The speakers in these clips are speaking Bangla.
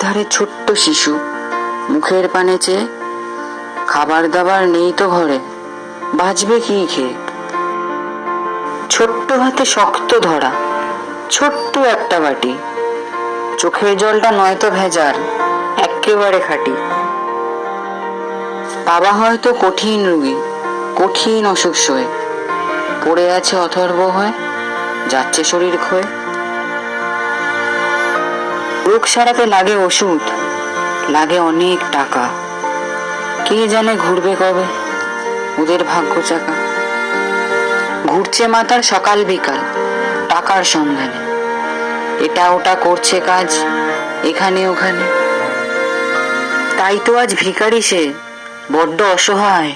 ধারে ছোট্ট শিশু। মুখের পানে চেয়ে খাবার দাবার নেই তো ঘরে বাঁচবে কি খেয়ে? ছোট্ট হাতে শক্ত ধরা, ছোট্ট একটা বাটি। চোখের জলটা নয়তো ভেজার, একেবারে খাঁটি। বাবা হয়তো কঠিন রুগী, কঠিন অসুখ সয়ে। পড়ে আছে অথর্ব হয়ে, যাচ্ছে শরীর ক্ষয়ে। রোগ সারাতে লাগে ওষুধ, লাগে অনেক টাকা। কে জানে ঘুরবে কবে? ওদের ভাগ্য চাকা। ঘুরছে মাতার সকাল বিকাল, টাকার সন্ধানে। এটা ওটা করছে কাজ, এখানে ওখানে। তাই তো আজ ভিখারি সে, বড্ড অসহায়।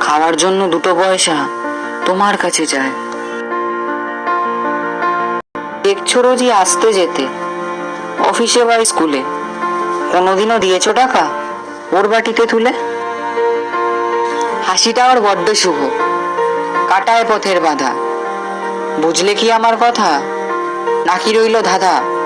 খাওয়ার জন্য দুটো পয়সা তোমার কাছে যায় দেখছ রোজই আসতে যেতে। অফিসে বা স্কুলে? কোনোদিনও দিয়েছ টাকা? ওর বাটিতে তুলে? হাসিটা ওর বড্ড শুভ। কাটায় পথের বাধা। বুঝলে কি আমার কথা? নাকি রইল ধাঁধা?